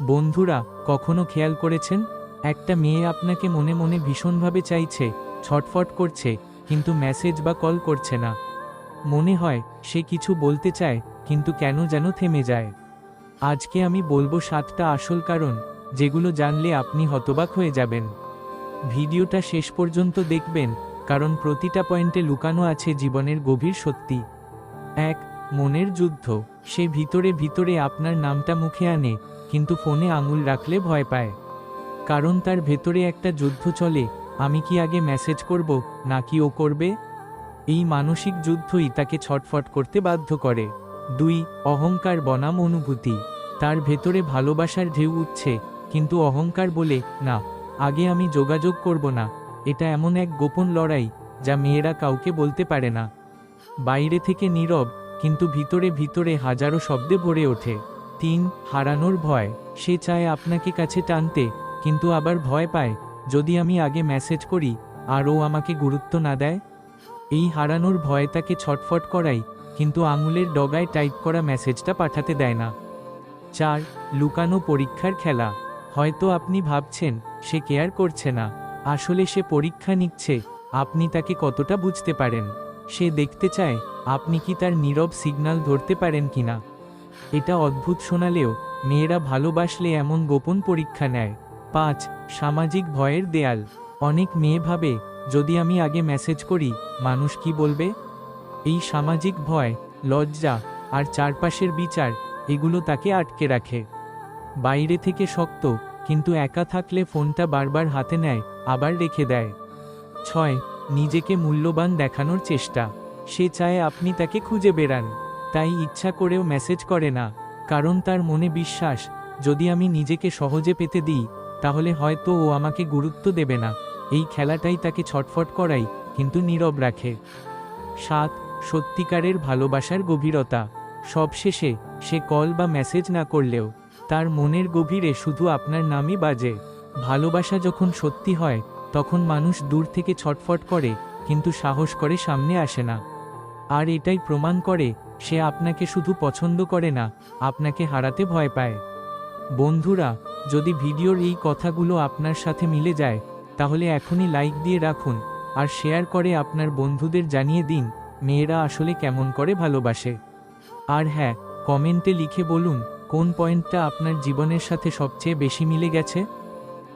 বন্ধুরা, কখনো খেয়াল করেছেন? একটা মেয়ে আপনাকে মনে মনে ভীষণভাবে চাইছে, ছটফট করছে, কিন্তু মেসেজ বা কল করছে না। মনে হয়, সে কিছু বলতে চায়, কিন্তু কেন যেন থেমে যায়। আজকে আমি বলব সাতটা আসল কারণ, যেগুলো জানলে আপনি হতবাক হয়ে যাবেন। ভিডিওটা শেষ পর্যন্ত দেখবেন, কারণ প্রতিটা পয়েন্টে লুকানো আছে জীবনের গভীর সত্যি। এক, মনের যুদ্ধ। সে ভিতরে ভিতরে আপনার নামটা মুখে আনে কিন্তু ফোনে আঙুল রাখলে ভয় পায়। কারণ তার ভেতরে একটা যুদ্ধ চলে, আমি কি আগে মেসেজ করব, নাকি ও করবে? এই মানসিক যুদ্ধই তাকে ছটফট করতে বাধ্য করে। দুই, অহংকার বনাম অনুভূতি। তার ভেতরে ভালোবাসার ঢেউ উঠছে, কিন্তু অহংকার বলে, না, আগে আমি যোগাযোগ করব না। এটা এমন এক গোপন লড়াই, যা মেয়েরা কাউকে বলতে পারে না। বাইরে থেকে নীরব, কিন্তু ভিতরে ভিতরে হাজারো শব্দে ভরে ওঠে। তিন, হারানোর ভয়। সে চায় আপনাকে কাছে টানতে, কিন্তু আবার ভয় পায়, যদি আমি আগে মেসেজ করি, আর ও আমাকে গুরুত্ব না দেয়? এই হারানোর ভয় তাকে ছটফট করাই কিন্তু আঙুলের ডগায় টাইপ করা মেসেজটা পাঠাতে দেয় না। চার, লুকানো পরীক্ষার খেলা। হয়তো আপনি ভাবছেন, সে কেয়ার করছে না। আসলে সে পরীক্ষা নিচ্ছে, আপনি তাকে কতটা বুঝতে পারেন? সে দেখতে চায়, আপনি কি তার নীরব সিগন্যাল ধরতে পারেন কিনা? এটা অদ্ভুত শোনালেও মেয়েরা ভালোবাসলে এমন গোপন পরীক্ষা নেয়। পাঁচ, সামাজিক ভয়ের দেয়াল। অনেক মেয়ে ভাবে, যদি আমি আগে মেসেজ করি, মানুষ কি বলবে? এই সামাজিক ভয়, লজ্জা আর চারপাশের বিচার, এগুলো তাকে আটকে রাখে। বাইরে থেকে শক্ত, কিন্তু একা থাকলে ফোনটা বারবার হাতে নেয়, আবার রেখে দেয়। ছয়, নিজেকে মূল্যবান দেখানোর চেষ্টা। সে চায় আপনি তাকে খুঁজে বেড়ান। তাই ইচ্ছা করেও মেসেজ করে না, কারণ তার মনে বিশ্বাস, যদি আমি নিজেকে সহজে পেতে দিই, তাহলে হয়তো ও আমাকে গুরুত্ব দেবে না। এই খেলাটাই তাকে ছটফট করাই কিন্তু নীরব রাখে। সাত, সত্যিকারের ভালোবাসার গভীরতা। সবশেষে, সে কল বা মেসেজ না করলেও, তার মনের গভীরে শুধু আপনার নামই বাজে। ভালোবাসা যখন সত্যি হয়, তখন মানুষ দূর থেকে ছটফট করে, কিন্তু সাহস করে সামনে আসে না। আর এটাই প্রমাণ করে সে আপনাকে শুধু পছন্দ করে না, আপনাকে হারাতে ভয় পায়। বন্ধুরা, যদি ভিডিওর এই কথাগুলো আপনার সাথে মিলে যায়, তাহলে এখনই লাইক দিয়ে রাখুন, আর শেয়ার করে আপনার বন্ধুদের জানিয়ে দিন, মেয়েরা আসলে কেমন করে ভালোবাসে। আর হ্যাঁ কমেন্টে লিখে বলুন, কোন পয়েন্টটা আপনার জীবনের সাথে সবচেয়ে বেশি মিলে গেছে?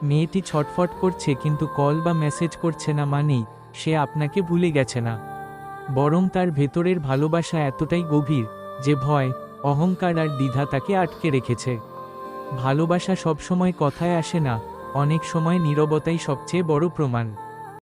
মেয়েটি ছটফট করছে কিন্তু কল বা মেসেজ করছে না মানেই সে আপনাকে ভুলে গেছে না। বরং তার ভেতরের ভালোবাসা এতটাই গভীর যে ভয়, অহংকার আর দ্বিধা তাকে আটকে রেখেছে। ভালোবাসা সবসময় কথায় আসে না, অনেক সময় নীরবতাই সবচেয়ে বড় প্রমাণ।